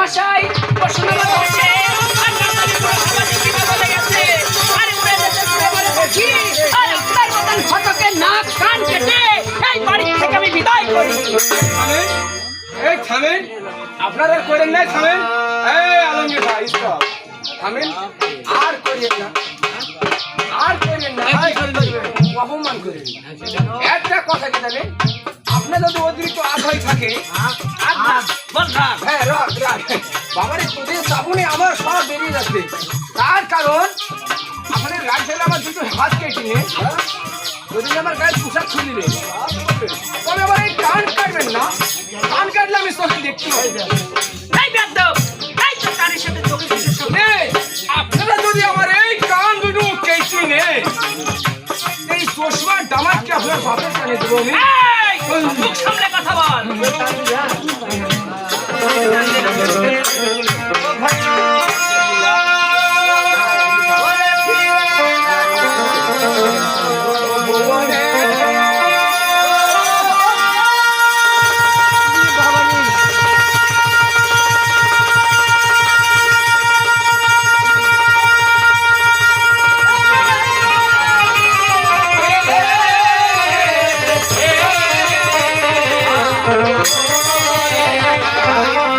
মশাই বসুন আমার বসে এই বাড়ি থেকে আমি বিদায় করি থামেন এই থামেন আপনারা করেন নাই থামেন। এই আলমগীর ভাই থামেন। আর করেন না। আর করেন না। এই অপমান করেন? একটা কথা কি জানেন? আপনার যদি অতিরিক্ত আগ্রহ থাকে। হ্যাঁ রাখ রাখ। বাবারে তোদের সাবুনে আমার সব বেরিয়ে যাচ্ছে। তার কারণ আপনার রাগ ফেলে আমার দুটো হাত কেটে নিয়ে যদি আমার গায়ে পোশাক খুলিলে তবে আবার এই কান কাটবেন না। কান কাটলে আমি চোখে দেখতে চোখে চোখে। আপনারা যদি আমার এই কান দুটো কেটে নে এই চশমার ডামাতকে আপনার বাপের কানে দেবো আমি। মুখ সামলে কথা বল।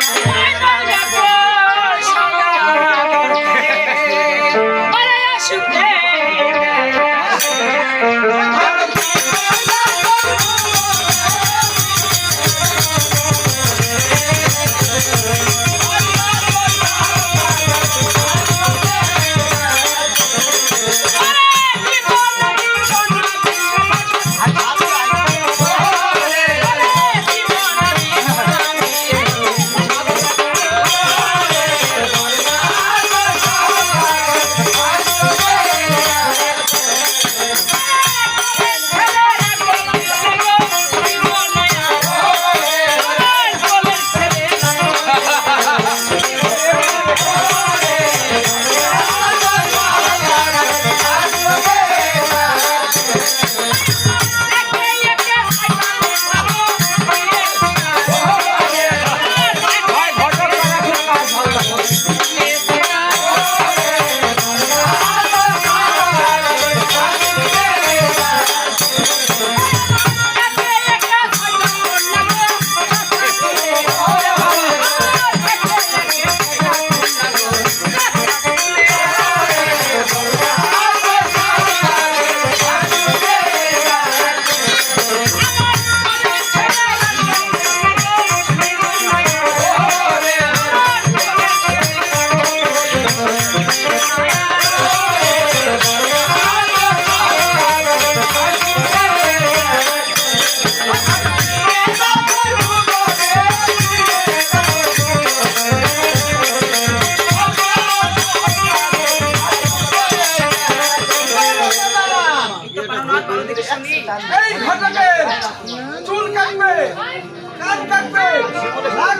এই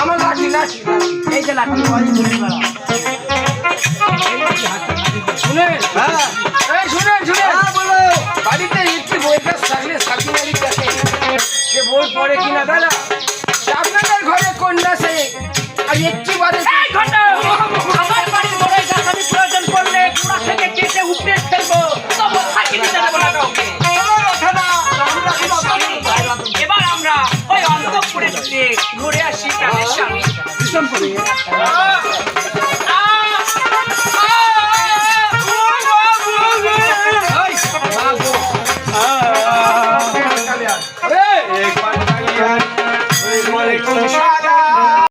আমার লাঠি লাঠি এই যে লাঠি শুনে হ্যাঁ করে কিনা দাদা